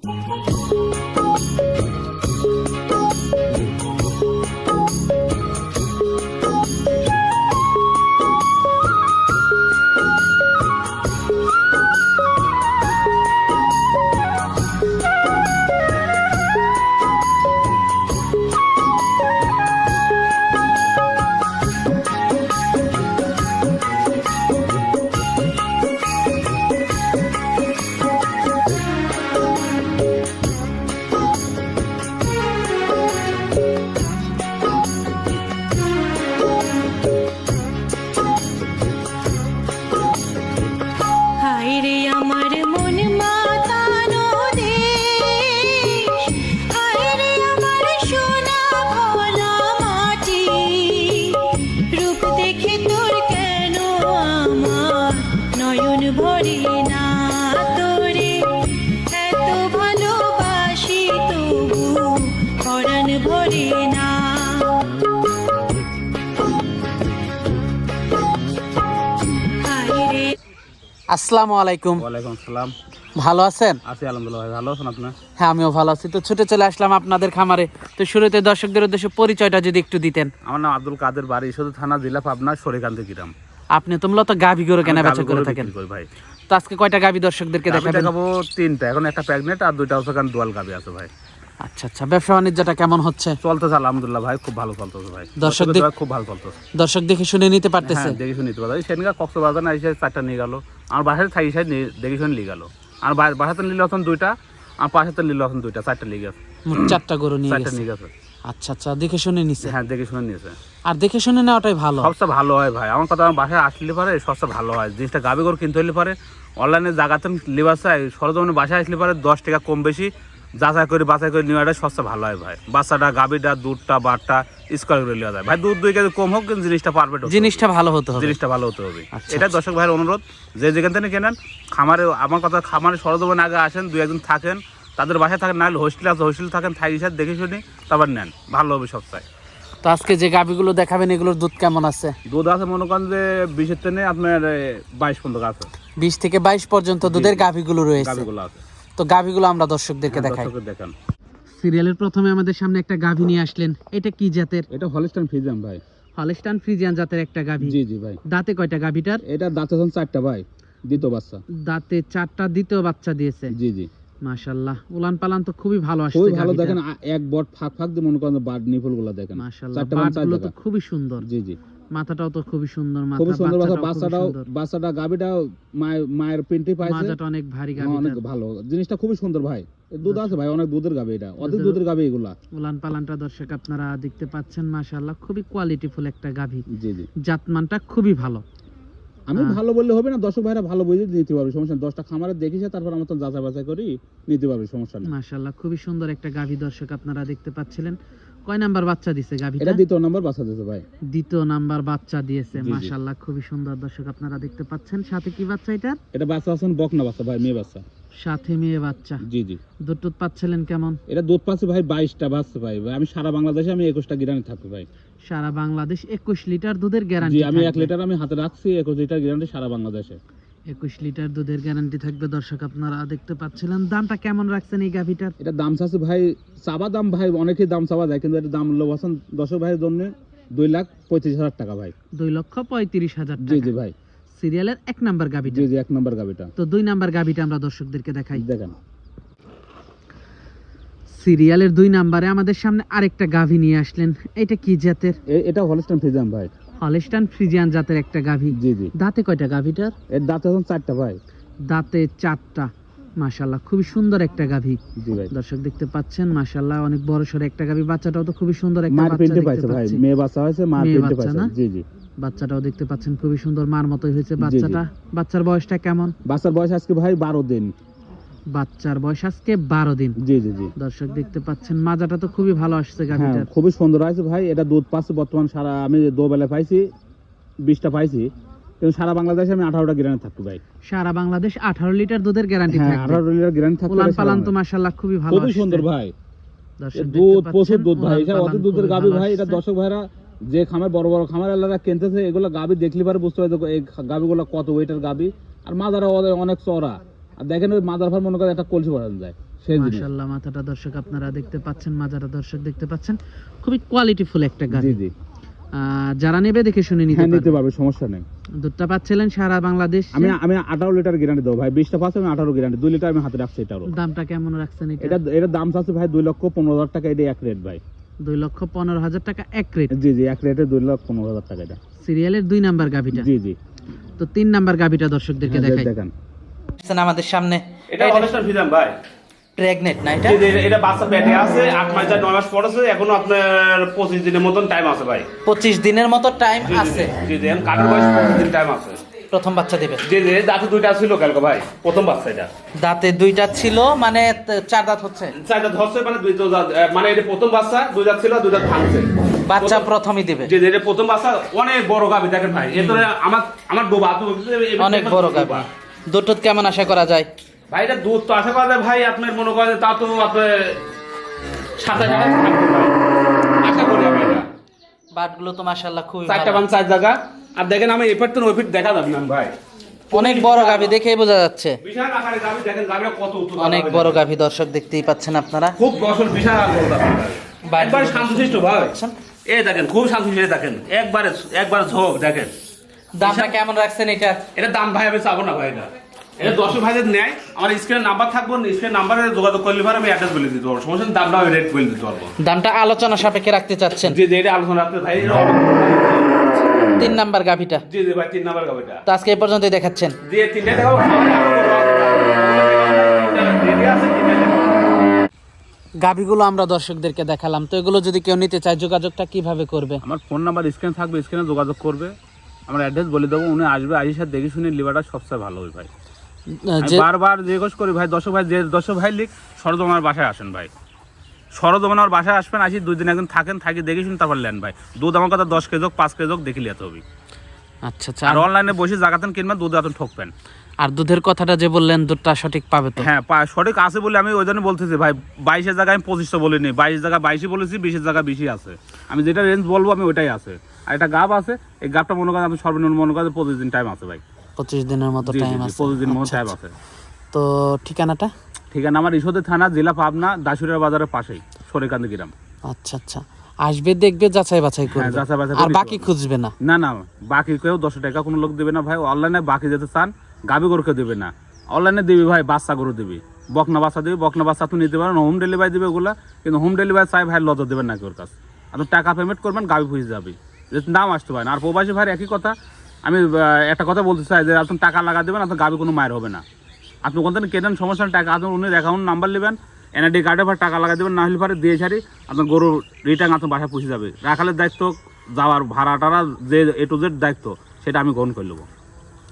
হায় আসসালামু আলাইকুম। ওয়ালাইকুম আসসালাম। ভালো আছেন? আছি আলহামদুলিল্লাহ ভাই ভালো আছেন আপনার হ্যাঁ আমিও ভালো আছি। তো ছুটে চলে আসলাম আপনাদের খামারে। তো শুরুতে দর্শকদের উদ্দেশ্যে পরিচয়টা যদি একটু দিতেন। আমার নাম আব্দুল কাদের বাড়ি শুধু থানা জেলা পাবনা সরিকান্তি গ্রাম। আপনি তো মূলত গাভি গরু কেনা বেচা করে থাকেন। ভাই। তো আজকে কয়টা গাভি দর্শকদেরকে দেখাবেন? দেখাবো তিনটা। এখন একটা প্রেগনেন্ট আর দুইটা হচ্ছে কারণ দোয়াল গাভী আছে ভাই। আচ্ছা আচ্ছা। ব্যবসা বাণিজ্যটা কেমন হচ্ছে? চলতেছে আলহামদুলিল্লাহ ভাই খুব ভালো চলতেছে ভাই। দর্শক খুব ভালো চলতেছে। দর্শক দেখে শুনে নিতে পারতেছে। হ্যাঁ দেখে শুনে নিতে পারো সেদিনকার কক্সবাজার না এসে চারটা নিয়ে গেল। আর বাসায় থাকি সাইড দেখে শুনে নিয়ে গেল। আর বাসাতে নিলে এখন দুইটা আর পাশাতে নিলে এখন দুইটা চারটা নিয়ে গেছে। চারটা গরু নিয়ে চারটা নিয়ে গেছে। আচ্ছা আচ্ছা দেখে শুনে নিছে। হ্যাঁ দেখে শুনে আর দেখে শুনে নেওয়াটাই ভালো। সবচেয়ে ভালো হয় ভাই। আমার কথা আমার বাসায় আসলে পারে সবচেয়ে ভালো হয়। জিনিসটা গাবি করে কিনতে হলে পারে অনলাইনে জায়গাতে লিবার চাই সরজমিনে বাসায় আসলে পারে দশ টাকা কম বেশি যাচাই করে বাছাই করে নেওয়াটা সবচেয়ে ভালো হয় ভাই। বাচ্চাটা গাবিটা দুধটা বাটটা স্কোয়ার করে নেওয়া যায়। ভাই দুধ দুই কেজি কম হোক কিন্তু জিনিসটা পারফেক্ট জিনিসটা ভালো হতে হবে। জিনিসটা ভালো হতে হবে। আচ্ছা, এটা দর্শক ভাইয়ের অনুরোধ। যে যেখান থেকে কেনেন খামারে আমার কথা খামারে সরজমিনে আগে আসেন দুই একদিন থাকেন তাদের বাসায় থাকেন নাহলে হোস্টেল আছে হোস্টেল থাকেন থাকি সাথে দেখে শুনি তারপর নেন। ভালো হবে সবটাই। তো আজকে যে গাভিগুলো দেখাবেন এগুলোর দুধ কেমন আছে? দুধ আছে মনে করেন যে বিশের ট্রেনে আপনার বাইশ পর্যন্ত আছে। বিশ থেকে বাইশ পর্যন্ত দুধের গাভিগুলো রয়েছে। গাবিগুলো আছে। তো গাভিগুলো আমরা দর্শকদেরকে দেখাই। দেখান। সিরিয়ালের প্রথমে আমাদের সামনে একটা গাভী নিয়ে আসলেন। এটা কি জাতের? এটা হলিস্টান ফিজাম ভাই। হলস্টান ফ্রিজিয়ান জাতের একটা গাভী। জি জি ভাই। দাঁতে কয়টা গাভীটার? এটা দাঁত এখন চারটা ভাই দ্বিতীয় বাচ্চা। দাঁতে চারটা দ্বিতীয় বাচ্চা দিয়েছে। জি জি। মাশাল্লাহ উলান পালান তো খুবই ভালো আসছে খুবই ভালো দেখেন এক বট ফাঁক ফাঁক দিয়ে মনে করেন বার্ড নিফলগুলো দেখেন। মাশাল্লাহ চারটা বাচ্চা বাটগুলো তো খুবই সুন্দর। জি জি। মাথাটাও তো খুবই সুন্দর মাথা খুবই সুন্দর বাচ্চা বাচ্চাটাও। বাচ্চাটা গাবিটাও মায়ের পাইছে। মাজাটা অনেক ভারী হ্যাঁ, অনেক ভালো। জিনিসটা খুবই সুন্দর ভাই। দুধ আছে ভাই অনেক দুধের গাবি এটা। অধিক দুধের- গাবি এগুলা। উলান পালানটা দর্শক আপনারা দেখতে পাচ্ছেন মাশাল্লাহ খুবই কোয়ালিটিফুল একটা গাভী জি জি। জাতমানটা খুবই ভালো। আমি হ্যাঁ। ভালো বললে হবে না দর্শক ভাইরা ভালো বুঝে নিতে পারবে সমস্যা নেই। দশটা খামারে দেখিছে তারপর আমার তো যাচাই বাছাই করি নিতে পারবে সমস্যা নেই। মাশাল্লাহ খুবই সুন্দর একটা গাভী দর্শক আপনারা দেখতে পাচ্ছিলেন। কয় নাম্বার বাচ্চা দিছে গাভীটা? এটা দ্বিতীয় নাম্বার বাচ্চা ভাই। দ্বিতীয় নাম্বার বাচ্চা দিয়েছে জি। খুবই সুন্দর দর্শক আপনারা দেখতে পাচ্ছেন। সাথে কি বাচ্চা এটার? এটা বাচ্চা আছেন বকনা বাচ্চা ভাই মেয়ে বাচ্চা। সাথে মেয়ে বাচ্চা। জি জি। দুধ টুধ পাচ্ছিলেন কেমন? এটা দুধ পাচ্ছে ভাই বাইশটা বাচ্চা ভাই। ভাই, আমি সারা বাংলাদেশে আমি একুশটা গিরানি থাকব ভাই। সারা বাংলাদেশ একুশ লিটার দুধের গ্যারান্টি আমি এক লিটার আমি হাতে রাখছি একুশ লিটার গ্যারান্টি সারা বাংলাদেশে। একুশ লিটার দুধের গ্যারান্টি থাকবে। দর্শক আপনারা দেখতে পাচ্ছিলেন। দামটা কেমন রাখছেন এই গাভীটার? এটা দাম চাচ্ছে ভাই চাবা দাম ভাই অনেকেই দাম চাওয়া যায় কিন্তু এটা দাম লোক আছেন দর্শক ভাইয়ের জন্য দুই লাখ পঁয়ত্রিশ হাজার টাকা ভাই। দুই লক্ষ পঁয়ত্রিশ হাজার জি জি ভাই। সিরিয়ালের এক নাম্বার গাভীটা। জি জি এক নম্বর গাবিটা তো দুই নাম্বার গাভীটা আমরা দর্শকদেরকে দেখাই। দেখেন। সিরিয়ালের দুই নাম্বারে আমাদের সামনে আরেকটা গাভী নিয়ে আসলেন। এটা কি জাতের? এটা হলস্টান ফিজাম ভাই। ফ্রিজিয়ান জাতের একটা গাভী। জি জি। দাঁতে কয়টা গাভীটার? এর দাঁত এখন চারটা ভাই। দাঁতে চারটা। মাশাল্লাহ খুবই সুন্দর একটা গাভী। জি ভাই। দর্শক দেখতে পাচ্ছেন মাশাল্লাহ অনেক বড় সড়ো একটা গাভী। বাচ্চাটাও তো খুবই সুন্দর একটা বাচ্চা দেখতে পাইছে ভাই মেয়ে বাচ্চা হয়েছে মার পাইছে। জি জি। বাচ্চাটাও দেখতে পাচ্ছেন খুবই সুন্দর। মার মতোই হয়েছে বাচ্চাটা। বাচ্চার বয়সটা কেমন? বাচ্চার বয়স আজকে ভাই বারো দিন। বাচ্চার বয়স আজকে বারো দিন। জি জি জি। দর্শক দেখতে পাচ্ছেন মাজাটা তো খুবই ভালো আসছে হ্যাঁ খুবই সুন্দর আছে ভাই এটা দুধ পাচ্ছে বর্তমান সারা আমি দোবেলা পাইছি বিশটা পাইছি কিন্তু সারা বাংলাদেশে আমি আঠারোটা থাকব ভাই। সারা বাংলাদেশ আঠারো লিটার দুধের গ্যারান্টি থাকবে। আঠারো লিটার থাকবে পালান তো খুবই ভালো খুবই সুন্দর ভাই। দুধ প্রচুর দুধ ভাই এটা অত দুধের গাবি ভাই এটা দর্শক ভাইরা যে খামার বড় বড় খামার এলাকা কিনতেছে এগুলো গাবি দেখলে পারে বুঝতে পারবে এই গাবিগুলো কত ওয়েটের গাবি। আর মাদারা অনেক চড়া আর দেখেন ওই মাদার ফার মনে করে একটা কলসি বাড়ানো যায় মাশাআল্লাহ মাথাটা দর্শক আপনারা দেখতে পাচ্ছেন মাজাটা দর্শক দেখতে পাচ্ছেন। খুবই কোয়ালিটিফুল একটা জি জি। যারা নেবে দেখে শুনে নিতে হ্যাঁ নিতে পারবে। সমস্যা নেই। দুধটা পাচ্ছিলেন সারা বাংলাদেশ। আমি আমি আঠারো লিটার গ্যারান্টি দেবো ভাই বিশটা পাচ্ছে আমি আঠারো গ্যারান্টি দুই লিটার আমি হাতে রাখছি এটারও দামটা কেমন রাখছেন এটা? এটা এটার দাম চাচ্ছে ভাই দুই লক্ষ পনেরো হাজার টাকা এটা এক রেট ভাই। দুই লক্ষ পনেরো হাজার টাকা এক রেট জি জি এক রেটে দুই লক্ষ পনেরো হাজার টাকা এটা। সিরিয়ালের দুই নাম্বার গাভীটা। জি জি। তো তিন নাম্বার গাভীটা দর্শকদেরকে হ্যাঁ, দেখাই। দেখেন। আমাদের সামনে? এটা ভাই। প্রেগনেন্ট না এটা? জি, জি, এটা বাচ্চা পেটে আছে মাস নয় মাস পড়েছে এখনও আপনার পঁচিশ দিনের মতন টাইম আছে ভাই। পঁচিশ দিনের মতো টাইম জি, জি, জি জি এখন বয়স দিন টাইম আছে। প্রথম বাচ্চা দেবে। জি জি দাঁতে দুইটা ছিল কালকে ভাই প্রথম বাচ্চা এটা। দাঁতে দুইটা ছিল মানে চার দাঁত হচ্ছে। চারটা ধরছে মানে দুই দাঁত, মানে এটা প্রথম বাচ্চা দুই দাঁত ছিল দুই দাঁত ভাঙছে। বাচ্চা প্রথমই দেবে। যে যে প্রথম বাচ্চা অনেক বড় গাবি দেখেন ভাই। আমার আমার এ- অনেক বড় ডোবা। গাভী দুধ কেমন আশা করা যায়? ভাই এটা দুধ তো আশা করা যায়। ভাই আপনার মনে করেন তা তো আপনার হাজার আশা করি আমি এটা। বাটগুলো তো মাশাআল্লাহ খুবই চারটা। বান চার জায়গা। আর দেখেন আমি এফেক্ট তো ওইফেক্ট দেখা যাবে না ভাই। অনেক বড় গাভী দেখেই বোঝা যাচ্ছে। বিশাল আকারে গাবি দেখেন গাবিটা কত অনেক বড়। গাভী দর্শক দেখতেই পাচ্ছেন আপনারা। খুব বছর বিশাল গাভী। বাড়ি শান্তশিষ্ট ভাই। আচ্ছা। এ দেখেন খুব শান্তশিষ্ট দেখেন। একবারে একবার ঝোঁক দেখেন। দামটা কেমন রাখছেন এটা? এটা দাম ভাই আমি চাবো না ভাই এটা। এটা দর্শক ভাইদের নেয় আমার স্ক্রিনে নাম্বার থাকব স্ক্রিনে নাম্বারে যোগাযোগ করলে পরে আমি অ্যাড্রেস বলে দিতে পারব। সমস্যা নেই, দামটা আমি রেট বলে দিতে পারব। দামটা আলোচনা সাপেক্ষে রাখতে চাচ্ছেন। যে যে এটা আলোচনা রাখতে ভাই তিন নাম্বার গাভীটা। জি জি ভাই তিন নাম্বার গাবিটা তো আজকে এই পর্যন্তই দেখাচ্ছেন। আছে তিনটে দেখাবো। গাভীগুলো আমরা দর্শকদেরকে দেখালাম। তো এগুলো যদি কেউ নিতে চায় যোগাযোগটা কীভাবে করবে? আমার ফোন নাম্বার স্ক্রিনে থাকবে স্ক্রিনে যোগাযোগ করবে। আমার অ্যাড্রেস বলে দেবো উনি আসবে আইসি সাথে দেখে শুনে লিভারটা সবচেয়ে ভালো হয় ভাই। বারবার জিজ্ঞেস করি ভাই দশ ভাই যে দশ ভাই লিখ সরদমার বাসায় আসেন ভাই। সরদমার বাসায় আসবেন আসি দুই দিন একদিন থাকেন থাকি দেখে শুনে তারপর নেন ভাই। দুধ আমার কথা দশ কেজি হোক পাঁচ কেজি হোক দেখে লিয়াতে হবে। আচ্ছা আচ্ছা আর অনলাইনে বসে জাগাতেন কিনবেন দুধ এত ঠকবেন। আর দুধের কথাটা যে বললেন দুধটা সঠিক পাবে তো? হ্যাঁ সঠিক আছে বলে আমি ওই জন্য বলতেছি ভাই বাইশের জায়গায় আমি পঁচিশশো বলিনি বাইশ জায়গায় বাইশই বলেছি বিশের জায়গায় বেশি আছে। আমি যেটা রেঞ্জ বলব আমি ওইটাই আছে। আর একটা গাব আছে এই গাবটা মনে করেন আমি সর্বনিম্ন মনে করেন পঁচিশ দিন টাইম আছে ভাই। পঁচিশ দিনের মতো টাইম আছে। পঁচিশ দিন মতো আচ্ছা, টাইম আচ্ছা। আছে। তো ঠিকানাটা? ঠিকানা আমার ইসোদের থানা জেলা পাবনা দাসুরিয়া বাজারের পাশেই সরেকান্দি গ্রাম। আচ্ছা আচ্ছা। আসবে দেখবে যাচাই বাছাই করবে। হ্যাঁ, যাচাই বাছাই আর বাকি খুঁজবে না? না না বাকি কেউ দশ টাকা কোনো লোক দেবে না ভাই। অনলাইনে বাকি যেতে চান গাবি গরুকে দেবে না। অনলাইনে দিবি ভাই বাচ্চা গরু দিবি। বকনা বাচ্চা দিবি বকনা বাচ্চা তুমি নিতে পারেন হোম ডেলিভারি দিবে ওগুলা। কিন্তু হোম ডেলিভারি চাই ভাই লজ দেবেন না ওর কাছে। আপনি টাকা পেমেন্ট করবেন গাবি ফুসে যাবে। যে নাম আসতে পারেন আর প্রবাসী ভাই একই কথা আমি একটা কথা বলতে চাই যে আপনি টাকা লাগা দেবেন আপনার গাবি কোনো মায়ের হবে না। আপনি কোনদিন কেনেন সমস্যা টাকা আপনার উনি অ্যাকাউন্ট নাম্বার নেবেন এনআইডি কার্ডে ভাই টাকা লাগা দেবেন না হলে পরে দিয়ে ছাড়ি আপনার গরু রিটার্ন আপনার বাসায় পুষে যাবে। রাখালের দায়িত্ব যাওয়ার ভাড়া টাড়া যে এ টু জেড দায়িত্ব সেটা আমি গ্রহণ করে নেব।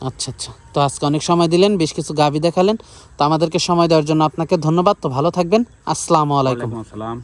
আচ্ছা আচ্ছা। তো আজকে অনেক সময় দিলেন বেশ কিছু গাভী দেখালেন। তো আমাদেরকে সময় দেওয়ার জন্য আপনাকে ধন্যবাদ। তো ভালো থাকবেন। আসসালামু আলাইকুম। আসসালাম।